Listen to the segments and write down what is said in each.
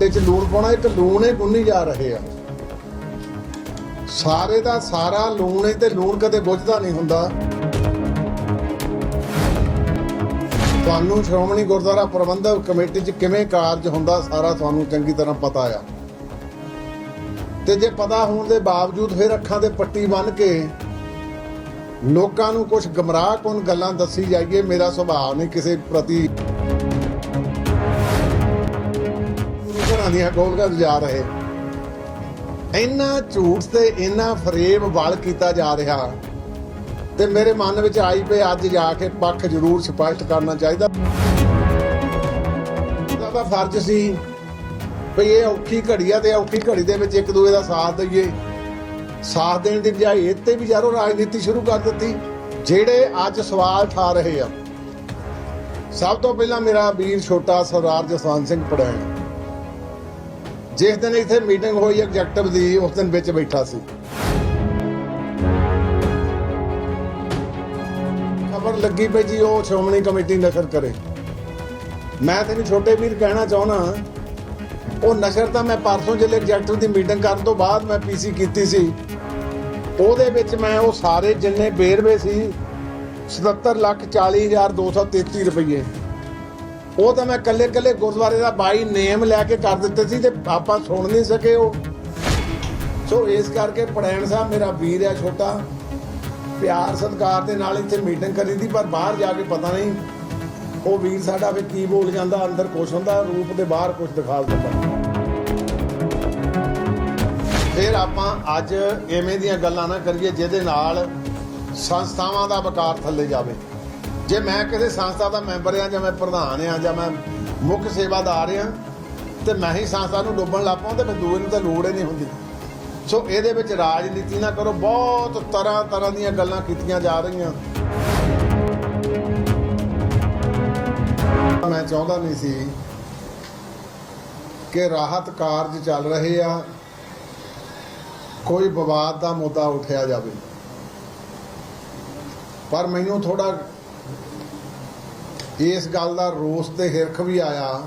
ਤੇ ਚ ਲੂਣ ਪਾਉਣਾ, ਇੱਕ ਲੂਣ ਹੀ ਗੁੰਨੀ ਜਾ ਰਹੇ ਆ। ਸਾਰੇ ਦਾ ਸਾਰਾ ਲੂਣ ਹੀ ਤੇ ਲੂਣ ਕਦੇ ਬੁੱਝਦਾ ਨਹੀਂ ਹੁੰਦਾ। ਤੁਹਾਨੂੰ ਸ਼੍ਰੋਮਣੀ ਗੁਰਦੁਆਰਾ ਪ੍ਰਬੰਧਕ ਕਮੇਟੀ 'ਚ ਕਿਵੇਂ ਕਾਰਜ ਹੁੰਦਾ, ਸਾਰਾ ਤੁਹਾਨੂੰ ਚੰਗੀ ਤਰ੍ਹਾਂ ਪਤਾ ਆ। ਤੇ ਜੇ ਪਤਾ ਹੋਣ ਦੇ ਬਾਵਜੂਦ ਫਿਰ ਅੱਖਾਂ ਤੇ ਪੱਟੀ ਬੰਨ ਕੇ ਲੋਕਾਂ ਨੂੰ ਕੁਝ ਗਮਰਾਹ ਗੱਲਾਂ ਦੱਸੀ ਜਾਈਏ, ਮੇਰਾ ਸੁਭਾਅ ਨਹੀਂ ਕਿਸੇ ਪ੍ਰਤੀ ਦੀਆਂ ਗੋਲਕਾਂ ਜਾ ਰਹੇ। ਇੰਨਾ ਝੂਠ ਤੇ ਇੰਨਾ ਫਰੇਬ ਵਲ ਕੀਤਾ ਜਾ ਰਿਹਾ। ਤੇ ਮੇਰੇ ਮਨ ਵਿੱਚ ਆਈ ਪਈ ਅੱਜ ਜਾ ਕੇ ਪੱਖ ਜ਼ਰੂਰ ਸਪਸ਼ਟ ਕਰਨਾ ਚਾਹੀਦਾ। ਇਹਦਾ ਫਰਜ਼ ਸੀ ਵੀ ਇਹ ਔਖੀ ਘੜੀ ਆ ਤੇ ਔਖੀ ਘੜੀ ਦੇ ਵਿੱਚ ਇੱਕ ਦੂਏ ਦਾ ਸਾਥ ਦਈਏ। ਸਾਥ ਦੇਣ ਦੀ ਬਜਾਏ ਇਹ ਤੇ ਵੀ ਯਾਰੋ ਰਾਜਨੀਤੀ ਸ਼ੁਰੂ ਕਰ ਦਿੱਤੀ, ਜਿਹੜੇ ਅੱਜ ਸਵਾਲ ਠਾ ਰਹੇ ਆ। ਸਭ ਤੋਂ ਪਹਿਲਾਂ ਮੇਰਾ ਵੀਰ ਛੋਟਾ ਸਰਦਾਰ ਜਸਵੰਤ ਸਿੰਘ ਪੜੈਣ ਜਿਸ ਦਿਨ ਇੱਥੇ ਮੀਟਿੰਗ ਹੋਈ, ਐਗਜ਼ੈਕਟਿਵ ਦੀ, ਉਸ ਦਿਨ ਵਿੱਚ ਬੈਠਾ ਸੀ। ਖਬਰ ਲੱਗੀ ਪਈ ਜੀ, ਉਹ ਸ਼੍ਰੋਮਣੀ ਕਮੇਟੀ ਨਸ਼ਰ ਕਰੇ। ਮੈਂ ਤੈਨੂੰ ਛੋਟੇ ਵੀਰ ਕਹਿਣਾ ਚਾਹਣਾ ਉਹ ਨਸ਼ਰ ਤਾਂ ਮੈਂ ਪਰਸੋਂ ਜਿਹੜੇ ਐਗਜ਼ੈਕਟਿਵ ਦੀ ਮੀਟਿੰਗ ਕਰਨ ਤੋਂ ਬਾਅਦ ਮੈਂ ਪੀਸੀ ਕੀਤੀ ਸੀ। ਉਹਦੇ ਵਿੱਚ ਮੈਂ, ਉਹ ਸਾਰੇ ਜਿੰਨੇ ਬੇਰਵੇ ਸੀ 77 ਲੱਖ 40 ਹਜ਼ਾਰ 233 ਰੁਪਏ ਉਹ ਤਾਂ ਮੈਂ ਕੱਲੇ ਕੱਲੇ ਗੁਰਦੁਆਰੇ ਦਾ ਬਾਈ ਨੇਮ ਲੈ ਕੇ ਕਰ ਦਿੱਤੇ ਸੀ ਤੇ ਆਪਾਂ ਸੁਣ ਨਹੀਂ ਸਕੇ ਉਹ। ਸੋ ਇਸ ਕਰਕੇ ਪੜੈਣ ਸਾਹਿਬ ਮੇਰਾ ਵੀਰ ਹੈ ਛੋਟਾ। ਪਿਆਰ ਸਤਿਕਾਰ ਦੇ ਨਾਲ ਇੱਥੇ ਮੀਟਿੰਗ ਕਰੀ ਦੀ, ਪਰ ਬਾਹਰ ਜਾ ਕੇ ਪਤਾ ਨਹੀਂ ਉਹ ਵੀਰ ਸਾਡਾ ਵੀ ਕੀ ਬੋਲ ਜਾਂਦਾ, ਅੰਦਰ ਕੁਛ ਹੁੰਦਾ, ਰੂਪ ਦੇ ਬਾਹਰ ਕੁਛ ਦਿਖਾ ਦਿੰਦਾ। ਫਿਰ ਆਪਾਂ ਅੱਜ ਐਵੇਂ ਦੀਆਂ ਗੱਲਾਂ ਨਾ ਕਰੀਏ ਜਿਹਦੇ ਨਾਲ ਸੰਸਥਾਵਾਂ ਦਾ ਵਕਾਰ ਥੱਲੇ ਜਾਵੇ। ਜੇ ਮੈਂ ਕਿਸੇ ਸੰਸਥਾ ਦਾ ਮੈਂਬਰ ਆ ਜਾਂ ਮੈਂ ਪ੍ਰਧਾਨ ਆ ਜਾਂ ਮੈਂ ਮੁੱਖ ਸੇਵਾਦਾਰ ਆ ਤੇ ਮੈਂ ਹੀ ਸੰਸਥਾ ਨੂੰ ਡੁੱਬਣ ਲੱਗ ਪਾਉਂ ਤੇ ਮੈਂ ਦੂਏ ਨੂੰ ਤਾਂ ਲੋੜ ਹੀ ਨਹੀਂ ਹੁੰਦੀ। ਸੋ ਇਹਦੇ ਵਿੱਚ ਰਾਜਨੀਤੀ ਨਾ ਕਰੋ, ਬਹੁਤ ਤਰ੍ਹਾਂ ਤਰ੍ਹਾਂ ਦੀਆਂ ਗੱਲਾਂ ਕੀਤੀਆਂ ਜਾ ਰਹੀਆਂ। ਮੈਂ ਚਾਹੁੰਦਾ ਨਹੀਂ ਸੀ ਕਿ ਰਾਹਤ ਕਾਰਜ ਚੱਲ ਰਹੇ ਆ, ਕੋਈ ਵਿਵਾਦ ਦਾ ਮੁੱਦਾ ਉਠਿਆ ਜਾਵੇ। ਪਰ ਮੈਨੂੰ ਥੋੜਾ ਇਸ ਗੱਲ ਦਾ ਰੋਸ ਤੇ ਹਿਰਖ ਵੀ ਆਇਆ।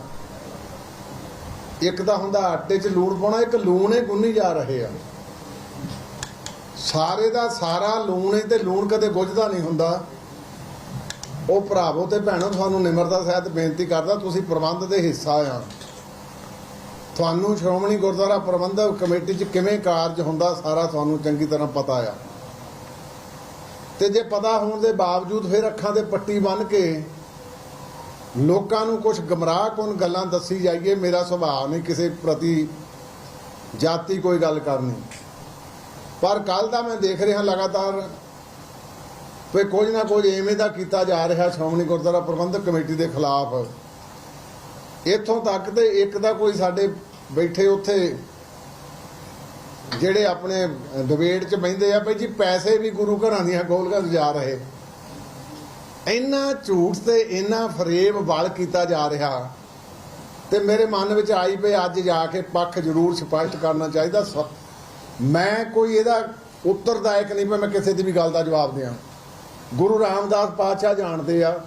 ਇੱਕ ਤਾਂ ਹੁੰਦਾ ਆਟੇ 'ਚ ਲੂਣ ਪਾਉਣਾ, ਇੱਕ ਲੂਣ ਹੀ ਗੁੰਨੀ ਜਾ ਰਹੇ ਆ। ਸਾਰੇ ਦਾ ਸਾਰਾ ਲੂਣ ਹੀ ਤੇ ਲੂਣ ਕਦੇ ਗੁੱਝਦਾ ਨਹੀਂ ਹੁੰਦਾ। ਉਹ ਭਰਾਵੋ ਤੇ ਭੈਣੋ, ਤੁਹਾਨੂੰ ਨਿਮਰਤਾ ਸਹਿਤ ਬੇਨਤੀ ਕਰਦਾ, ਤੁਸੀਂ ਪ੍ਰਬੰਧ ਦੇ ਹਿੱਸਾ ਆ। ਤੁਹਾਨੂੰ ਸ਼੍ਰੋਮਣੀ ਗੁਰਦੁਆਰਾ ਪ੍ਰਬੰਧਕ ਕਮੇਟੀ 'ਚ ਕਿਵੇਂ ਕਾਰਜ ਹੁੰਦਾ, ਸਾਰਾ ਤੁਹਾਨੂੰ ਚੰਗੀ ਤਰ੍ਹਾਂ ਪਤਾ ਆ। ਤੇ ਜੇ ਪਤਾ ਹੋਣ ਦੇ ਬਾਵਜੂਦ ਫਿਰ ਅੱਖਾਂ ਦੇ ਪੱਟੀ ਬੰਨ ਕੇ ਲੋਕਾਂ ਨੂੰ ਕੁਝ ਗਮਰਾਹ ਕੁਨ ਗੱਲਾਂ ਦੱਸੀ ਜਾਈਏ, ਮੇਰਾ ਸੁਭਾਅ ਨਹੀਂ, ਕਿਸੇ ਪ੍ਰਤੀ ਜਾਤੀ ਕੋਈ ਗੱਲ ਕਰਨੀ। ਪਰ ਕੱਲ ਦਾ ਮੈਂ ਦੇਖ ਰਿਹਾ ਲਗਾਤਾਰ ਵੀ ਕੁਝ ਨਾ ਕੁਝ ਐਵੇਂ ਦਾ ਕੀਤਾ ਜਾ ਰਿਹਾ ਸ਼੍ਰੋਮਣੀ ਗੁਰਦੁਆਰਾ ਪ੍ਰਬੰਧਕ ਕਮੇਟੀ ਦੇ ਖਿਲਾਫ। ਇੱਥੋਂ ਤੱਕ ਤੇ ਇੱਕ ਦਾ ਕੋਈ ਸਾਡੇ ਬੈਠੇ ਉੱਥੇ ਜਿਹੜੇ ਆਪਣੇ ਡਿਬੇਟ 'ਚ ਬੈੰਦੇ ਆ ਭਈ ਜੀ ਪੈਸੇ ਵੀ ਗੁਰੂ ਘਰਾਂ ਦੀਆਂ ਗੋਲਕਾਂ 'ਚ ਜਾ ਰਹੇ। ਇੰਨਾ ਝੂਠ ਤੇ ਇੰਨਾ ਫਰੇਬ ਵਲ ਕੀਤਾ ਜਾ ਰਿਹਾ ਤੇ ਮੇਰੇ ਮਨ ਵਿੱਚ ਆਈ ਪਈ ਅੱਜ ਜਾ ਕੇ ਪੱਖ ਜ਼ਰੂਰ ਸਪਸ਼ਟ ਕਰਨਾ ਚਾਹੀਦਾ। ਸ- ਮੈਂ ਕੋਈ ਇਹਦਾ ਉੱਤਰਦਾਇਕ ਨਹੀਂ ਪਈ ਮੈਂ ਕਿਸੇ ਦੀ ਵੀ ਗੱਲ ਦਾ ਜਵਾਬ ਦਿਆਂ। ਗੁਰੂ ਰਾਮਦਾਸ ਪਾਤਸ਼ਾਹ ਜਾਣਦੇ ਆ,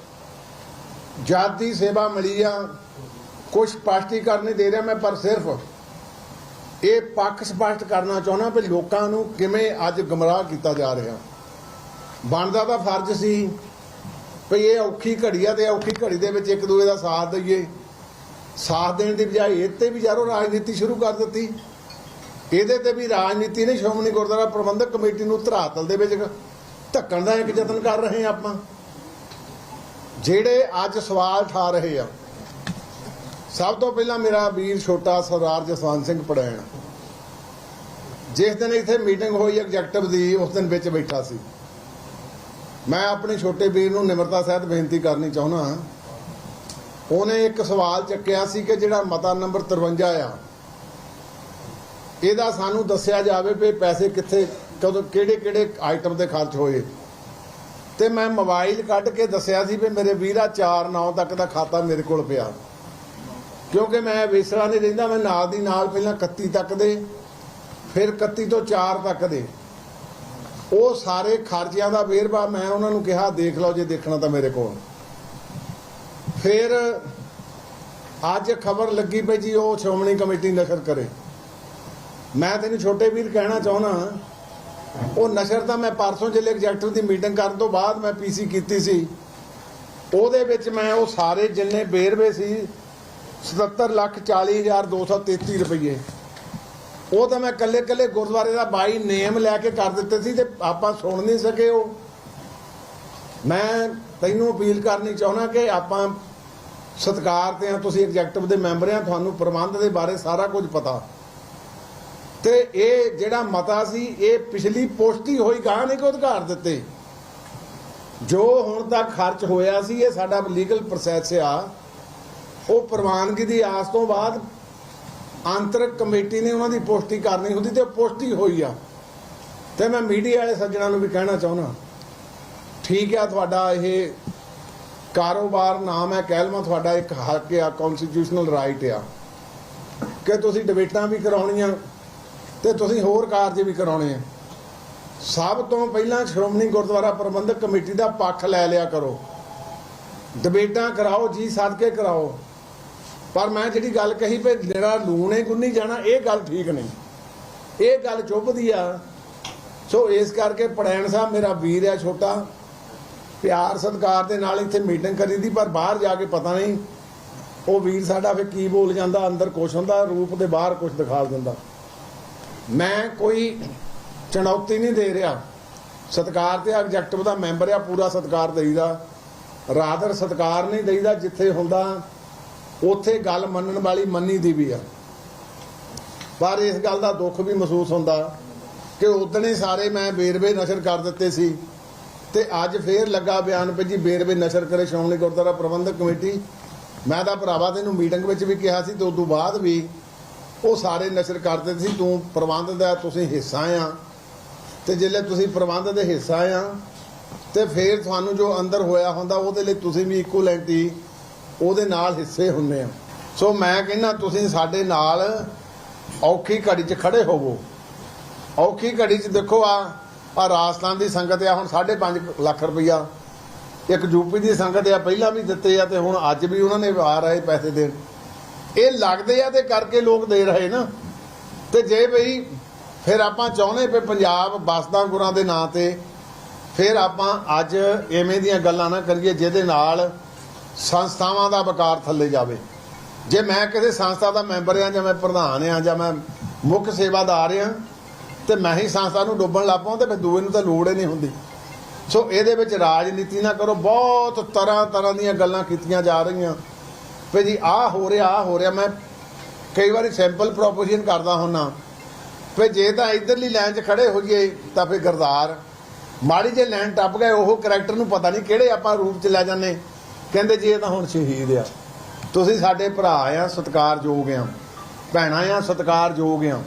ਜਾਤੀ ਸੇਵਾ ਮਿਲੀ ਆ ਕੁਝ ਸਪਸ਼ਟੀਕਰਨ ਨਹੀਂ ਦੇ ਰਿਹਾ ਮੈਂ, ਪਰ ਸਿਰਫ ਇਹ ਪੱਖ ਸਪਸ਼ਟ ਕਰਨਾ ਚਾਹੁੰਦਾ ਵੀ ਲੋਕਾਂ ਨੂੰ ਕਿਵੇਂ ਅੱਜ ਗਮਰਾਹ ਕੀਤਾ ਜਾ ਰਿਹਾ। ਬਣਦਾ ਤਾਂ ਫਰਜ਼ ਸੀ ਵੀ ਇਹ ਔਖੀ ਘੜੀ ਆ ਤੇ ਔਖੀ ਘੜੀ ਦੇ ਵਿੱਚ ਇੱਕ ਦੂਏ ਦਾ ਸਾਥ ਦਈਏ। ਸਾਥ ਦੇਣ ਦੀ ਬਜਾਏ ਇਹ ਤੇ ਵੀ ਯਾਰੋ ਰਾਜਨੀਤੀ ਸ਼ੁਰੂ ਕਰ ਦਿੱਤੀ। ਇਹਦੇ ਤੇ ਵੀ ਰਾਜਨੀਤੀ ਨੇ ਸ਼੍ਰੋਮਣੀ ਗੁਰਦੁਆਰਾ ਪ੍ਰਬੰਧਕ ਕਮੇਟੀ ਨੂੰ ਧਰਾਤਲ ਦੇ ਵਿੱਚ। ਧੱਕਣ ਦਾ ਇੱਕ ਯਤਨ ਕਰ ਰਹੇ ਆ ਆਪਾਂ। ਜਿਹੜੇ ਅੱਜ ਸਵਾਲ ਠਾ ਰਹੇ ਆ। ਸਭ ਤੋਂ ਪਹਿਲਾਂ ਮੇਰਾ ਵੀਰ ਛੋਟਾ ਸਰਦਾਰ ਜਸਵੰਤ ਸਿੰਘ ਪੜੈਣ। ਜਿਸ ਦਿਨ ਇੱਥੇ ਮੀਟਿੰਗ ਹੋਈ ਐਗਜ਼ੈਕਟਿਵ ਦੀ, ਉਸ ਦਿਨ ਵਿੱਚ ਬੈਠਾ ਸੀ। ਮੈਂ ਆਪਣੇ ਛੋਟੇ ਵੀਰ ਨੂੰ ਨਿਮਰਤਾ ਸਹਿਤ ਬੇਨਤੀ ਕਰਨੀ ਚਾਹੁੰਦਾ ਉਹਨੇ ਇੱਕ ਸਵਾਲ ਚੱਕਿਆ ਸੀ ਕਿ ਜਿਹੜਾ ਮਤਾ ਨੰਬਰ 53 ਆ, ਇਹਦਾ ਸਾਨੂੰ ਦੱਸਿਆ ਜਾਵੇ ਵੀ ਪੈਸੇ ਕਿੱਥੇ, ਕਦੋਂ ਕਿਹੜੇ ਕਿਹੜੇ ਆਈਟਮ ਤੇ ਖਰਚ ਹੋਏ। ਤੇ ਮੈਂ ਮੋਬਾਈਲ ਕੱਢ ਕੇ ਦੱਸਿਆ ਸੀ ਵੀ ਮੇਰੇ ਵੀਰਾ 4 9 ਤੱਕ ਦਾ ਖਾਤਾ ਮੇਰੇ ਕੋਲ ਪਿਆ। ਕਿਉਂਕਿ ਮੈਂ ਵਿਸਰਾ ਨਹੀਂ ਰਹਿੰਦਾ, ਮੈਂ ਨਾਲ ਦੀ ਨਾਲ ਪਹਿਲਾਂ 31 ਤੱਕ ਦੇ, ਫਿਰ 31 ਤੋਂ 4 ਤੱਕ ਦੇ। ਉਹ ਸਾਰੇ ਖਰਚਿਆਂ ਦਾ ਵੇਰਵਾ ਮੈਂ ਉਹਨਾਂ ਨੂੰ ਕਿਹਾ, ਦੇਖ ਲਓ ਜੇ ਦੇਖਣਾ ਤਾਂ ਮੇਰੇ ਕੋਲ। ਫਿਰ ਅੱਜ ਖਬਰ ਲੱਗੀ ਪਈ ਜੀ, ਉਹ ਸ਼੍ਰੋਮਣੀ ਕਮੇਟੀ ਨਸ਼ਰ ਕਰੇ। ਮੈਂ ਤੈਨੂੰ ਛੋਟੇ ਵੀਰ ਕਹਿਣਾ ਚਾਹੁੰਦਾ ਉਹ ਨਸ਼ਰ ਤਾਂ ਮੈਂ ਪਰਸੋਂ ਜ਼ਿਲ੍ਹੇ ਐਗਜ਼ੈਕਟਿਵ ਦੀ ਮੀਟਿੰਗ ਕਰਨ ਤੋਂ ਬਾਅਦ ਮੈਂ ਪੀਸੀ ਕੀਤੀ ਸੀ। ਉਹਦੇ ਵਿੱਚ ਮੈਂ ਉਹ ਸਾਰੇ ਜਿੰਨੇ ਬੇਰਵੇ ਸੀ 77 ਲੱਖ 40 ਹਜ਼ਾਰ 233 ਰੁਪਏ ਉਹ ਤਾਂ ਮੈਂ ਕੱਲੇ ਕੱਲੇ ਗੁਰਦੁਆਰੇ ਦਾ ਬਾਈ ਨੇਮ ਲੈ ਕੇ ਕਰ ਦਿੱਤੇ ਸੀ ਤੇ ਆਪਾਂ ਸੁਣ ਨਹੀਂ ਸਕੇ ਉਹ। ਮੈਂ ਤੈਨੂੰ ਅਪੀਲ ਕਰਨੀ ਚਾਹੁੰਦਾ ਕਿ ਆਪਾਂ ਸਤਿਕਾਰ ਤੇ ਆ ਤੁਸੀਂ ਐਗਜ਼ੈਕਟਿਵ ਦੇ ਮੈਂਬਰ ਆ ਤੁਹਾਨੂੰ ਪ੍ਰਬੰਧ ਦੇ ਬਾਰੇ ਸਾਰਾ ਕੁਝ ਪਤਾ। ਤੇ ਇਹ ਜਿਹੜਾ ਮਤਾ ਸੀ, ਇਹ ਪਿਛਲੀ ਪੋਸਟੀ ਹੋਈ ਗਾਂ ਨਹੀਂ ਕਿ ਅਧਿਕਾਰ ਦਿੱਤੇ? ਜੋ ਹੁਣ ਤੱਕ ਖਰਚ ਹੋਇਆ ਸੀ, ਇਹ ਸਾਡਾ ਲੀਗਲ ਪ੍ਰੋਸੈਸ ਆ। ਉਹ ਪ੍ਰਵਾਨਗੀ ਦੀ ਆਸ ਤੋਂ ਬਾਅਦ ਆਂਤਰਿਕ ਕਮੇਟੀ ਨੇ ਉਹਨਾਂ ਦੀ ਪੁਸ਼ਟੀ ਕਰਨੀ ਹੁੰਦੀ ਤੇ ਪੁਸ਼ਟੀ ਹੋਈ ਆ। ਤੇ ਮੈਂ ਮੀਡੀਆ ਵਾਲੇ ਸੱਜਣਾ ਨੂੰ ਵੀ ਕਹਿਣਾ ਚਾਹੁੰਦਾ, ਠੀਕ ਆ ਤੁਹਾਡਾ ਇਹ ਕਾਰੋਬਾਰ, ਨਾਮ ਹੈ ਕਹਿਲਮਾ ਤੁਹਾਡਾ ਇੱਕ ਹੱਕ ਆ ਕਨਸਟੀਟਿਊਸ਼ਨਲ ਰਾਈਟ ਆ। ਕਿ ਤੁਸੀਂ ਡਿਬੇਟਾਂ ਵੀ ਕਰਾਉਣੀਆਂ, ਤੇ ਤੁਸੀਂ ਹੋਰ ਕਾਰਜ ਵੀ ਕਰਾਉਣੇ ਆ। ਸਭ ਤੋਂ ਪਹਿਲਾਂ ਸ਼੍ਰੋਮਣੀ ਗੁਰਦੁਆਰਾ ਪ੍ਰਬੰਧਕ ਕਮੇਟੀ ਦਾ ਪੱਖ ਲੈ ਲਿਆ ਕਰੋ। ਡਿਬੇਟਾਂ ਕਰਾਓ, ਜੀ ਸਦਕੇ ਕਰਾਓ। ਪਰ ਮੈਂ ਜਿਹੜੀ ਗੱਲ ਕਹੀ ਵੀ ਜਿਹੜਾ ਲੂਣੇ ਗੁੰਨੀ ਜਾਣਾ, ਇਹ ਗੱਲ ਠੀਕ ਨਹੀਂ। ਇਹ ਗੱਲ ਚੁੱਭਦੀ ਆ। ਸੋ ਇਸ ਕਰਕੇ ਪੜੈਣ ਸਾਹਿਬ ਮੇਰਾ ਵੀਰ ਆ ਛੋਟਾ, ਪਿਆਰ ਸਤਿਕਾਰ ਦੇ ਨਾਲ ਇੱਥੇ ਮੀਟਿੰਗ ਕਰੀ ਦੀ, ਪਰ ਬਾਹਰ ਜਾ ਕੇ ਪਤਾ ਨਹੀਂ ਉਹ ਵੀਰ ਸਾਡਾ ਫੇ ਕੀ ਬੋਲ ਜਾਂਦਾ, ਅੰਦਰ ਕੁਛ ਹੁੰਦਾ, ਰੂਪ ਦੇ ਬਾਹਰ ਕੁਛ ਦਿਖਾ ਦਿੰਦਾ। ਮੈਂ ਕੋਈ ਚੁਣੌਤੀ ਨਹੀਂ ਦੇ ਰਿਹਾ। ਸਤਿਕਾਰ ਤੇ ਐਗਜੈਕਟਿਵ ਦਾ ਮੈਂਬਰ ਆ, ਪੂਰਾ ਸਤਿਕਾਰ ਦੇਈਦਾ। ਰਾਦਰ ਸਤਿਕਾਰ ਨਹੀਂ ਦੇਈਦਾ, ਜਿੱਥੇ ਹੁੰਦਾ ਉੱਥੇ ਗੱਲ ਮੰਨਣ ਵਾਲੀ ਮੰਨੀ ਦੀ ਵੀ ਆ। ਪਰ ਇਸ ਗੱਲ ਦਾ ਦੁੱਖ ਵੀ ਮਹਿਸੂਸ ਹੁੰਦਾ ਕਿ ਉਦਣੇ ਸਾਰੇ ਮੈਂ ਬੇਰਵੇ ਨਸ਼ਰ ਕਰ ਦਿੱਤੇ ਸੀ ਤੇ ਅੱਜ ਫੇਰ ਲੱਗਾ ਬਿਆਨ ਪਈ ਜੀ ਬੇਰਵੇ ਨਸ਼ਰ ਕਰੇ ਸ਼੍ਰੋਮਣੀ ਗੁਰਦੁਆਰਾ ਪ੍ਰਬੰਧਕ ਕਮੇਟੀ। ਮੈਂ ਤਾਂ ਭਰਾਵਾ ਤੈਨੂੰ ਮੀਟਿੰਗ ਵਿੱਚ ਵੀ ਕਿਹਾ ਸੀ ਤੇ ਤੋਂ ਬਾਅਦ ਵੀ ਉਹ ਸਾਰੇ ਨਸ਼ਰ ਕਰਦੇ ਸੀ, ਤੂੰ ਪ੍ਰਬੰਧ ਦਾ, ਤੁਸੀਂ ਹਿੱਸਾ ਆ। ਤੇ ਜਿੱਲੇ ਤੁਸੀਂ ਪ੍ਰਬੰਧ ਦੇ ਹਿੱਸਾ ਆ, ਤੇ ਫਿਰ ਤੁਹਾਨੂੰ ਜੋ ਅੰਦਰ ਹੋਇਆ ਹੁੰਦਾ, ਉਹਦੇ ਲਈ ਤੁਸੀਂ ਵੀ ਇਕੁਅਲੈਂਟੀ ਉਹਦੇ ਨਾਲ ਹਿੱਸੇ ਹੁੰਨੇ ਆ। ਸੋ ਮੈਂ ਕਹਿੰਦਾ ਤੁਸੀਂ ਸਾਡੇ ਨਾਲ ਔਖੀ ਘੜੀ 'ਚ ਖੜੇ ਹੋਵੋ। ਔਖੀ ਘੜੀ 'ਚ ਦੇਖੋ ਆ ਆ ਰਾਜਸਥਾਨ ਦੀ ਸੰਗਤ ਆ, ਹੁਣ 5.5 ਲੱਖ ਰੁਪਈਆ। ਇੱਕ ਯੂਪੀ ਦੀ ਸੰਗਤ ਆ, ਪਹਿਲਾਂ ਵੀ ਦਿੱਤੇ ਆ ਤੇ ਹੁਣ ਅੱਜ ਵੀ ਉਹਨਾਂ ਨੇ ਆ ਰਹੇ ਪੈਸੇ ਦੇਣ। ਇਹ ਲੱਗਦੇ ਆ ਤੇ ਕਰਕੇ ਲੋਕ ਦੇ ਰਹੇ ਨਾ। ਤੇ ਜੇ ਬਈ ਫਿਰ ਆਪਾਂ ਚਾਹੁੰਦੇ ਪਏ ਪੰਜਾਬ ਬਸਦਾ ਗੁਰਾਂ ਦੇ ਨਾਂ ਤੇ, ਫਿਰ ਆਪਾਂ ਅੱਜ ਐਵੇਂ ਦੀਆਂ ਗੱਲਾਂ ਨਾ ਕਰੀਏ ਜਿਹਦੇ ਨਾਲ ਸੰਸਥਾਵਾਂ ਦਾ ਵਕਾਰ ਥੱਲੇ ਜਾਵੇ। ਜੇ ਮੈਂ ਕਿਸੇ ਸੰਸਥਾ ਦਾ ਮੈਂਬਰ ਆ ਜਾਂ ਮੈਂ ਪ੍ਰਧਾਨ ਆ ਜਾਂ ਮੈਂ ਮੁੱਖ ਸੇਵਾਦਾਰ ਆ ਤੇ ਮੈਂ ਹੀ ਸੰਸਥਾ ਨੂੰ ਡੁੱਬਣ ਲੱਪਾਂ ਤੇ ਫਿਰ ਦੂਏ ਨੂੰ ਤਾਂ ਲੋੜ ਹੀ ਨਹੀਂ ਹੁੰਦੀ। ਸੋ ਇਹਦੇ ਵਿੱਚ ਰਾਜਨੀਤੀ ਨਾ ਕਰੋ। ਬਹੁਤ ਤਰ੍ਹਾਂ ਤਰ੍ਹਾਂ ਦੀਆਂ ਗੱਲਾਂ ਕੀਤੀਆਂ ਜਾ ਰਹੀਆਂ। ਵੀ ਜੀ, ਆਹ ਹੋ ਰਿਹਾ, ਆਹ ਹੋ ਰਿਹਾ। ਮੈਂ ਕਈ ਵਾਰੀ ਸੈਂਪਲ ਪ੍ਰੋਪੋਜੀਸ਼ਨ ਕਰਦਾ ਹੁੰਨਾ। ਵੀ ਜੇ ਤਾਂ ਇਧਰਲੀ ਲਾਈਨ 'ਚ ਖੜੇ ਹੋਈਏ ਤਾਂ ਫਿਰ ਗਰਦਾਰ। ਮਾੜੀ ਜੇ ਲਾਈਨ ਟੱਪ ਗਏ, ਉਹ ਕੈਰੈਕਟਰ ਨੂੰ ਪਤਾ ਨਹੀਂ ਕਿਹੜੇ ਆਪਾਂ ਰੂਪ 'ਚ ਲੈ ਜਾਂਦੇ। ਕਹਿੰਦੇ ਜੀ ਇਹ ਤਾਂ ਹੁਣ ਸ਼ਹੀਦ ਆ। ਤੁਸੀਂ ਸਾਡੇ ਭਰਾ ਆ ਸਤਿਕਾਰਯੋਗ ਆ। ਭੈਣਾਂ ਆ ਸਤਿਕਾਰਯੋਗ ਆ।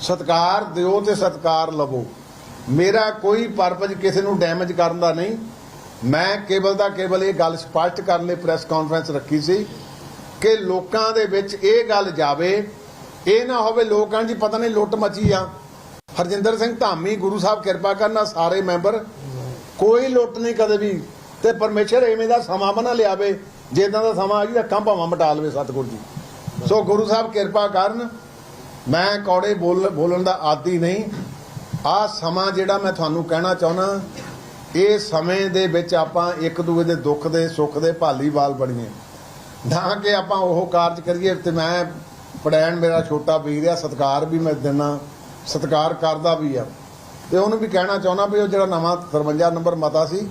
ਸਤਿਕਾਰ ਦਿਓ ਤੇ ਸਤਿਕਾਰ ਲਵੋ। ਮੇਰਾ ਕੋਈ ਪਰਪਸ ਕਿਸੇ ਨੂੰ ਡੈਮੇਜ ਕਰਨ ਦਾ ਨਹੀਂ। ਮੈਂ ਕੇਵਲ ਦਾ ਕੇਵਲ ਇਹ ਗੱਲ ਸਪਸ਼ਟ ਕਰਨ ਲਈ ਪ੍ਰੈਸ ਕਾਨਫਰੰਸ ਰੱਖੀ ਸੀ ਕਿ ਲੋਕਾਂ ਦੇ ਵਿੱਚ ਇਹ ਗੱਲ ਜਾਵੇ, ਇਹ ਨਾ ਹੋਵੇ ਲੋਕਾਂ ਜੀ ਪਤਾ ਨਹੀਂ ਲੁੱਟ ਮਚੀ ਆ। ਹਰਜਿੰਦਰ ਸਿੰਘ ਧਾਮੀ ਗੁਰੂ ਸਾਹਿਬ ਕਿਰਪਾ ਕਰਨਾ ਸਾਰੇ ਮੈਂਬਰ, ਕੋਈ ਲੁੱਟ ਨਹੀਂ ਕਦੇ ਵੀ। ਤੇ ਪਰਮੇਸ਼ਰ ਐਵੇਂ ਦਾ ਸਮਾਂ ਬਣਾ ਲਿਆਵੇ ਜਿੱਦਾਂ ਦਾ ਸਮਾਂ ਆ ਜੀ ਅੱਖਾਂ ਭਾਵਾਂ ਮਟਾ ਲਵੇ ਸਤਿਗੁਰੂ ਜੀ। ਸੋ ਗੁਰੂ ਸਾਹਿਬ ਕਿਰਪਾ ਕਰਨ, ਮੈਂ ਕੌੜੇ ਬੋਲ, ਬੋਲਣ ਦਾ ਆਦੀ ਨਹੀਂ। ਆ ਸਮਾਂ ਜਿਹੜਾ ਮੈਂ ਤੁਹਾਨੂੰ ਕਹਿਣਾ ਚਾਹੁੰਦਾ ਇਹ ਸਮੇਂ ਦੇ ਵਿੱਚ ਆਪਾਂ ਇੱਕ ਦੂਜੇ ਦੇ ਦੁੱਖ ਦੇ, ਸੁੱਖ ਦੇ ਭਾਲੀਵਾਲ ਬਣੀਏ। ਨਾ ਕਿ ਆਪਾਂ ਉਹ ਕਾਰਜ ਕਰੀਏ ਤੇ ਮੈਂ ਪੜੈਣ ਮੇਰਾ ਛੋਟਾ ਵੀਰ ਆ, ਸਤਿਕਾਰ ਵੀ ਮੈਂ ਦਿੰਦਾ ਸਤਿਕਾਰ ਕਰਦਾ ਵੀ ਆ। ਤੇ ਉਹਨੂੰ ਵੀ ਕਹਿਣਾ ਚਾਹੁੰਦਾ ਵੀ ਉਹ ਜਿਹੜਾ ਨਵਾਂ 53 ਨੰਬਰ ਮਤਾ ਸੀ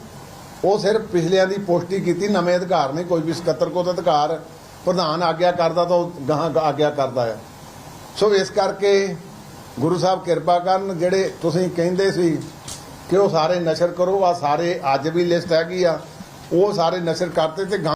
ਉਹ ਸਿਰਫ ਪਿਛਲਿਆਂ ਦੀ ਪੁਸ਼ਟੀ ਕੀਤੀ, ਨਵੇਂ ਅਧਿਕਾਰ ਨਹੀਂ, ਕੋਈ ਵੀ 77 ਕੋਲ ਅਧਿਕਾਰ ਪ੍ਰਧਾਨ ਆਗਿਆ ਕਰਦਾ ਤਾਂ ਉਹ ਗਾਹਾਂ ਆਗਿਆ ਕਰਦਾ ਆ। ਸੋ ਇਸ ਕਰਕੇ ਗੁਰੂ ਸਾਹਿਬ ਕਿਰਪਾ ਕਰਨ, ਜਿਹੜੇ ਤੁਸੀਂ ਕਹਿੰਦੇ ਸੀ ਕਿ ਉਹ ਸਾਰੇ ਨਸ਼ਰ ਕਰੋ ਆ ਸਾਰੇ ਅੱਜ ਵੀ ਲਿਸਟ ਹੈਗੀ ਆ, ਉਹ ਸਾਰੇ ਨਸ਼ਰ ਕਰਤੇ ਤੇ ਗਾਂ-